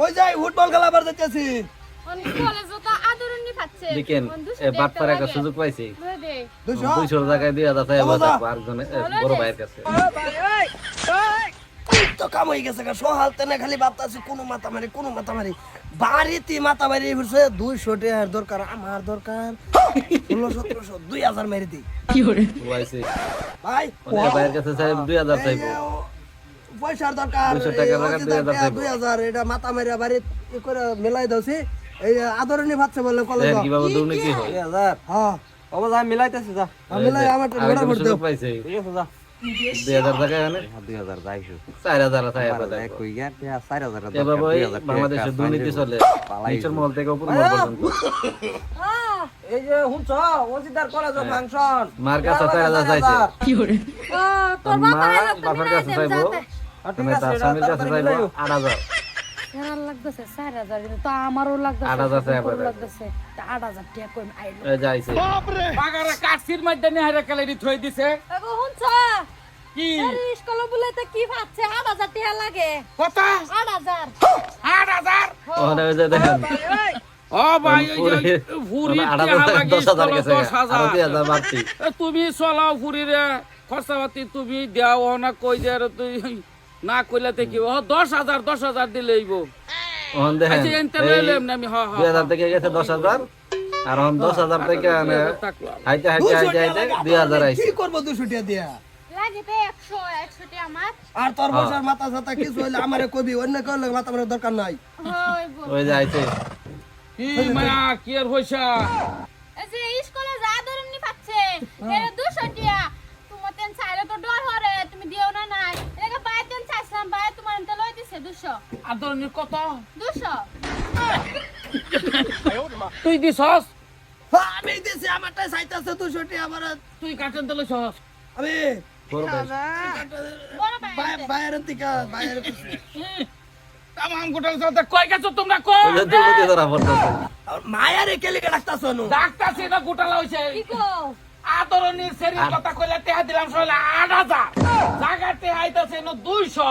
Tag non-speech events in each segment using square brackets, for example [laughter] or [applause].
কই যাই ফুটবল দেখেন বাটপার একটা সুযোগ পাইছি। দুশো দুইশো? জায়গায় দুই হাজার টাকা বাবা। থাকব আরেকজনে বড় ভাইয়ের কাছে। তো কাম হয়ে গেছে গা সহালতে না খালি ভাবতাছি কোনো মাথা মারি কোনো মাথা মারি বাড়িতে মাথা মারি দুইশো টাকার দরকার আমার দরকার। ষোলো সতেরোশো দুই হাজার মেরে দিই। ভাই ভাইয়ের কাছে দুই হাজার চাইব। পয়সার দরকার 200 টাকা এই লাগা অজিতার 2000 টাকা চাইব। 2000 এটা মাথা মারিয়া বাড়ি ই করে মেলাই দাওছি এই আদরণী ভাবছে বলে কলেজ হয়? হ্যাঁ। অবদা মিলাইতেছি যা। আমি লাই আমার তো আরেকজন ভোট সুযোগ দাও পাইছে। ঠিক আছে যা। দুই হাজার দুই হাজার হাজার হাজার পর্যন্ত। এই যে শুনছ অজিদার কলেজ ফাংশন মার কাছে চার হাজার চাইছে। তোর বাবা বাবার কাছে চাইব। আমি তার স্বামীর কাছে চাইব আট হাজার। সেরা লাগতেছে চার হাজার কিন্তু তো আমারও লাগতেছে আট হাজার টাকা তোরও পাবে। লাগতেছে। আট হাজার টাকা কই আইলো? এই যাইছে বাগারে কাশির মধ্যে নিহারে কালেরি থই দিছে। আগো হুনছ কি? স্কুলে বলে কি ভাবছে? আট হাজার টাকা লাগে। কত? আট হাজার। আট হাজার? ওখানে ওই যে দেখেন। ও ভাই ওই। ফুরি আট হাজার টাকা দশ হাজার গেছে দশ আরও দুই হাজার হাজার বাড়তি। এ, তুমি চলাও ফুরিরে। খরচাপাতি তুমি দেও না কই দে তুই না কইলে থেকে ও দশ হাজার দশ হাজার দিলে এইব দেখেন আচ্ছা না আমি হ হ দুই হাজার থেকে গেছে দশ হাজার আর এখন দশ হাজার থেকে থাকলাম হাইতে হাইতে হাইতে হাইতে দুই হাজার আইছে। কি করব দুশো টাকা দিয়া? লাগে তো একশো একশো টাকা আমার। আর তোর বসার মাথা সাথা কিছু হইলে আমারে কবি অন্য কেউ লাগে মাথা মারার দরকার নাই। ওই যে আইছে। কি মায়া কি আর হইছা এই যে স্কুলে যা পাচ্ছে এর দুশো টাকা তোমার তেন চাইলে তো ডর হরে তুমি দিও না নাই। দুশো। আদরণীর কত দুশো। তুই দিছস? আমি দিছি আমারটাই চাইতেছে দুশো টাকা আমার তুই কাটেন তো লইছস আমি বাইরের থেকে বাইরের তামাম গোটাল সাথে কই গেছো তোমরা? কই দুর্নীতি ধরা পড়তেছে মায়ারে কেলিকে ডাকতাছ নু ডাক্তার সেটা গোটালা হইছে। কি গো আদরণীর সেরির কথা কইলে টেহা দিলাম সইলে আট হাজার। জায়গা টেহা আইতাছে ন দুইশো।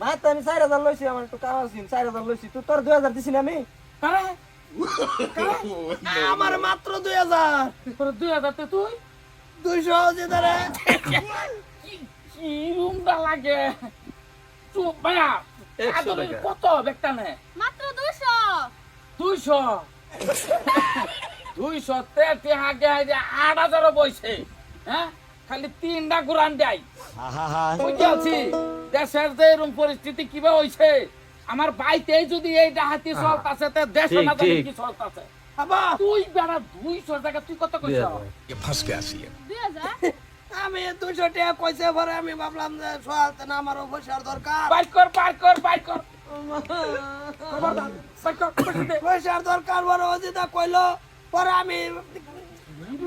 ভাত তো আমি চার হাজার লইছি আমার একটু কাজ আছে চার হাজার লইছি তো তোর দুই হাজার দিছি না আমি আমার মাত্র দুই হাজার। তোর দুই হাজার তুই? দুইশো যে তারা লাগে? চুপ ভাইয়া। কত ব্যাগটা নে মাত্র দুইশো। দুইশো? [laughs] দুইশো তে হাগে গে আট হাজারও বইছে হ্যাঁ? খালি তিনটা কোরআন দেয়। বুঝছি? দেশের যে এরকম পরিস্থিতি কীভাবে হয়েছে আমার বাইতে যদি এই ডাহাতি সল্ট আছে তে দেশে কি আছে? তুই বেড়া দুইশো টাকা তুই কত কইছ? আসি আমি দুইশো টাকা কইছে পরে আমি ভাবলাম যে সল্ট না আমার পয়সার দরকার। বাইক কর বাইক কর বাইক কর। পয়সার দরকার বড় অজিতা কইলো পরে আমি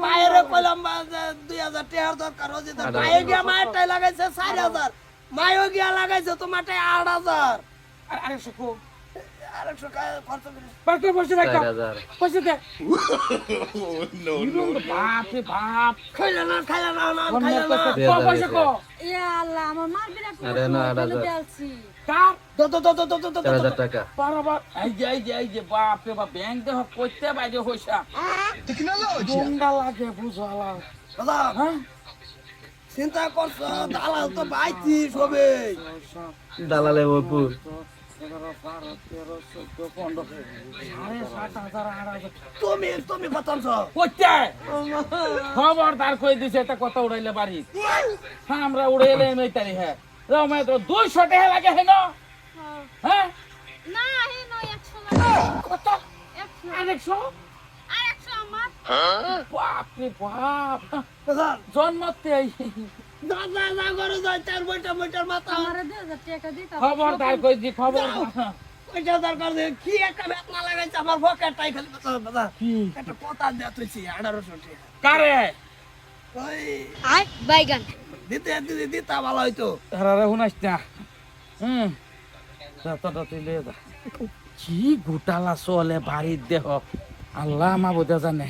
বাইরে কইলাম দুই হাজার টাকার দরকার আট মায়ে গিয়া মায়েরটাই লাগাইছে চার হাজার। মায়েও গিয়া লাগাইছে তোমারটাই আট হাজার। আরে, আরে আরেকশো পয়সা পয়সা দে বাপ রে বাপ খাইলে না খাইলে না না খাইলে না। পয়সা কো ইয়া আল্লাহ আমার বিরাট আরে না, টাকা। বারবার। এই যে এই যে এই যে বাপ রে বাপ ব্যাংক দেহ কইতে বাইরে হইছা গঙ্গা লাগে বুঝালা দাদা হ্যাঁ? চিন্তা করছ দালাল তো পাইছি সবে। দালালে বপুর এগারো বারো তেরো চোদ্দ পনেরো সাড়ে সাত হাজার আট হাজার তুমি তুমি কতছ কইতে খবরদার কই দিছে এটা কত উড়াইলে বাড়ি? হ্যাঁ আমরা উড়াইলে এই তারি হ্যাঁ। রমে তো দুইশো টাকা লাগে হেন? হ্যাঁ? না হে একশো কত? একশো। আরেকশো আর একশো আমার। বাপ। রে বাপ জন্মতে খবরদার খবর পয়সা দরকার কি একটা বেতনা লাগাইছে আমার পকেটটাই খালি বাতা বাতা একটা কথা দেয়া তুইছি আঠারোশো কারে? ওই বাইগান দিতে দিতে দিতা ভালো হইতো। হারারে শুনাইস না। হুম। যা তুই লয়ে যা। কি গোটালা চলে বাড়ির দেহ। আল্লাহ মা বোঝা জানে।